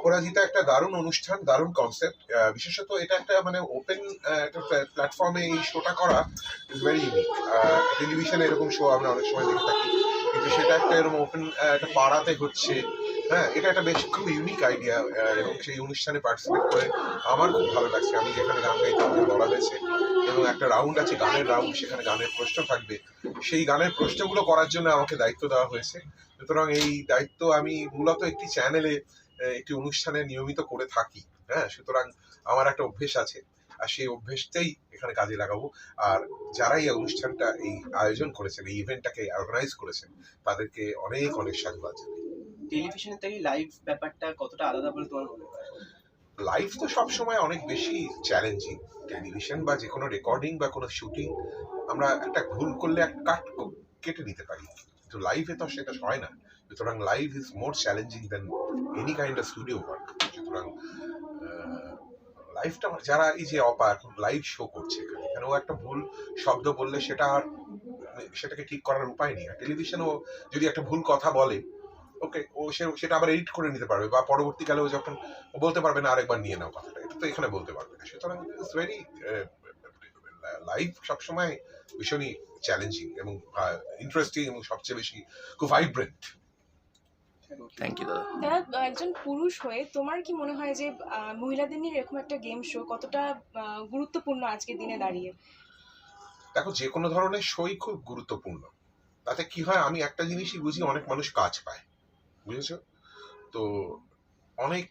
অপরাজিতা একটা দারুণ অনুষ্ঠান, দারুণ কনসেপ্ট বিশেষত এটা একটা মানে ওপেন একটা প্ল্যাটফর্মে এই শোটা করা ইজ ভেরি ইউনিক টেলিভিশনে এরকম শো আমরা অনেক সময় দেখে থাকি। কিন্তু সেটা একটা এরকম ওপেন একটা পাড়াতে হচ্ছে। হ্যাঁ এটা একটা বেশ খুব ইউনিক আইডিয়া এবং সেই অনুষ্ঠানে পার্টিসিপেট করে আমার খুব ভালো লাগছে। আমি যেখানে গান গাইতে আমাকে বলা হয়েছে। এবং একটা রাউন্ড আছে, গানের রাউন্ড সেখানে গানের প্রশ্ন থাকবে। সেই গানের প্রশ্নগুলো করার জন্য আমাকে দায়িত্ব দেওয়া হয়েছে। সুতরাং এই দায়িত্ব আমি মূলত একটি চ্যানেলে একটি অনুষ্ঠানে নিয়মিত করে থাকি। হ্যাঁ সুতরাং আমার একটা অভ্যেস আছে আর সেই অভ্যেসটাই এখানে কাজে লাগাবো। আর যারা এই অনুষ্ঠানটা এই আয়োজন করেছেন এই ইভেন্টটাকে অর্গানাইজ করেছেন তাদেরকে অনেক অনেক সাধুবাদ জানাই। টেলিভিশনের থেকে লাইভ ব্যাপারটা কতটা আলাদা বলে তোমার মনে হয়? লাইভ তো সবসময় অনেক বেশি চ্যালেঞ্জিং টেলিভিশন বা যে কোনো রেকর্ডিং বা কোনো শুটিং আমরা একটা ভুল করলে একটা কাট কেটে নিতে পারি। কিন্তু লাইভে তো সেটা হয় না। সুতরাং live is more challenging then any kind of studio work সুতরাং লাইভটা যারা এই যে অপা এখন লাইভ শো করছে এখানে এখানে ও একটা ভুল শব্দ বললে সেটা আর, সেটাকে ঠিক করার উপায় নেই। আর টেলিভিশনেও যদি একটা ভুল কথা বলে ওকে ও সে, সেটা আবার এডিট করে নিতে পারবে, বা পরবর্তীকালে ও যখন বলতে পারবে না, আরেকবার নিয়ে নাও কথাটা এটা তো এখানে বলতে পারবে না। সুতরাং ইটস ভেরি লাইভ সবসময় ভীষণই চ্যালেঞ্জিং এবং ইন্টারেস্টিং এবং সবচেয়ে বেশি খুব ভাইব্রেন্ট থ্যাংক ইউ দাদা। একজন পুরুষ হয়ে তোমার কি মনে হয় যে মহিলাদের নিয়ে এরকম একটা গেম শো কতটা গুরুত্বপূর্ণ আজকের দিনে দাঁড়িয়ে? দেখো যে কোনো ধরনের শোই খুব গুরুত্বপূর্ণ। তাতে কি হয় আমি একটা জিনিসই বুঝি অনেক মানুষ কাজ পায়। বুঝেছ? তো অনেক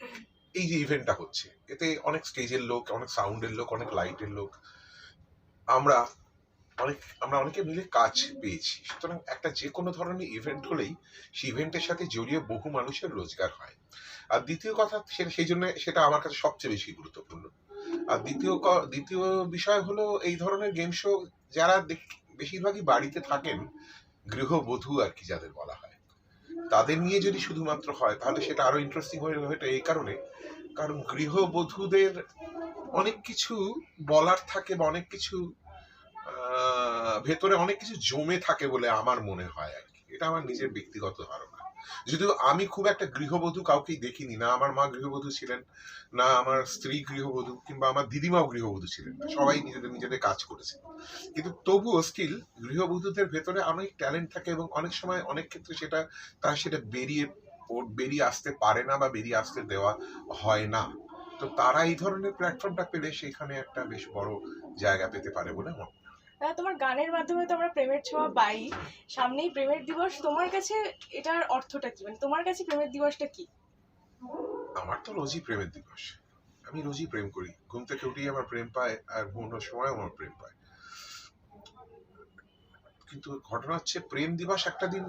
এই যে ইভেন্টটা হচ্ছে এতে অনেক স্টেজের লোক অনেক সাউন্ডের লোক অনেক লাইটের লোক আমরা অনেক, আমরা অনেকে মিলে কাজ পেয়েছি। সুতরাং একটা যে কোনো ধরনের ইভেন্ট হলেই সেই ইভেন্টের সাথে জড়িয়ে বহু মানুষের রোজগার হয়। আর দ্বিতীয় কথা সেই জন্য সেটা আমার কাছে সবচেয়ে বেশি গুরুত্বপূর্ণ। আর দ্বিতীয় দ্বিতীয় বিষয় হলো এই ধরনের গেম শো যারা বেশিরভাগই বাড়িতে থাকেন গৃহবধূ আর কি যাদের বলা হয়। তাদের নিয়ে যদি শুধুমাত্র হয়, তাহলে সেটা আরও ইন্টারেস্টিং হয়ে ওঠে এই কারণে। কারণ গৃহবধূদের অনেক কিছু বলার থাকে বা অনেক কিছু ভেতরে অনেক কিছু জমে থাকে বলে আমার মনে হয় আর কি। এটা আমার নিজের ব্যক্তিগত ধারণা। যদিও আমি খুব একটা গৃহবধূ কাউকেই দেখিনি। না আমার মা গৃহবধূ ছিলেন, না আমার স্ত্রী গৃহবধূ কিংবা আমার দিদিমাও গৃহবধূ ছিলেন না। সবাই নিজেদের নিজেদের কাজ করেছে কিন্তু তবুও স্টিল গৃহবধূদের ভেতরে অনেক ট্যালেন্ট থাকে এবং অনেক সময় অনেক ক্ষেত্রে সেটা, তারা সেটা বেরিয়ে বেরিয়ে আসতে পারে না বা বেরিয়ে আসতে দেওয়া হয় না। তো তারা এই ধরনের প্ল্যাটফর্মটা পেলে সেখানে একটা বেশ বড় জায়গা পেতে পারে বলে মনে হয়। দাদা তোমার গানের মাধ্যমে তো আমরা প্রেমের ছোঁয়া পাই। সামনেই প্রেমের দিবস তোমার কাছে এটার অর্থটা কি? মানে তোমার কাছে প্রেমের দিবসটা কি? আমার তো রোজই প্রেমের দিবস। আমি রোজই প্রেম করি। ঘুম থেকে উঠেই আমার প্রেম পায় আর ঘুমানোর সময় আমার প্রেম পায়। কিন্তু ঘটনা হচ্ছে প্রেম দিবস একটা দিন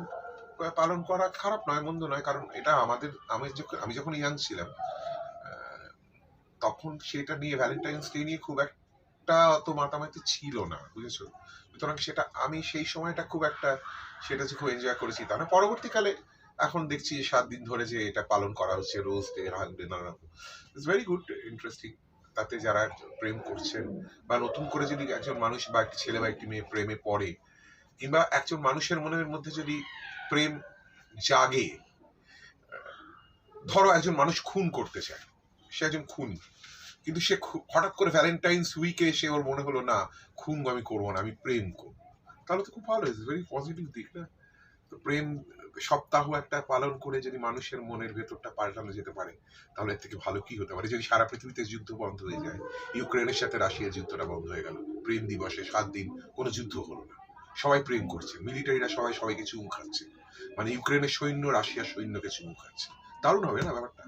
পালন করা খারাপ নয় মন্দ নয়। কারণ এটা আমাদের আমি যখন আমি যখন ইয়াং ছিলাম তখন সেটা নিয়ে ভ্যালেন্টাইন্স ডে নিয়ে খুব একটা অত মাতামাতি ছিল না, বুঝেছ? সুতরাং সেটা আমি সেই সময়টা খুব একটা সেটা যে খুব এনজয় করেছি তা না। পরবর্তীকালে এখন দেখছি সাত দিন ধরে যে এটা পালন করা হচ্ছে, রোজ ডে হাগ ডে নানা রকম। ইটস ভেরি গুড ইন্টারেস্টিং তাতে যারা প্রেম করছেন বা নতুন করে যদি একজন মানুষ বা একটি ছেলে বা একটি মেয়ে প্রেমে পড়ে, কিংবা একজন মানুষের মনের মধ্যে যদি প্রেম জাগে, ধরো একজন মানুষ খুন করতে চায় সে একজন খুনি। কিন্তু সে হঠাৎ করে ভ্যালেন্টাইন্স উইকে এসে ওর মনে হলো, না খুন আমি করব না, আমি প্রেম করব। তাহলে তো খুব ভালো ইটস ভেরি পজিটিভ দিক, না? তো প্রেম, সপ্তাহ একটা পালন করে যদি মানুষের মনের ভেতরটা পাল্টানো যেতে পারে, তাহলে এর থেকে ভালো কি হতে পারে? যদি সারা পৃথিবীতে যুদ্ধ বন্ধ হয়ে যায়, ইউক্রেনের সাথে রাশিয়ার যুদ্ধটা বন্ধ হয়ে গেল, প্রেম দিবসে সাত দিন কোনো যুদ্ধ হলো না। সবাই প্রেম করছে, মিলিটারিরা সবাই সবাইকে চুমু খাচ্ছে। মানে ইউক্রেনের সৈন্য, রাশিয়ার সৈন্যকে চুমু খাচ্ছে। দারুণ হবে না ব্যাপারটা?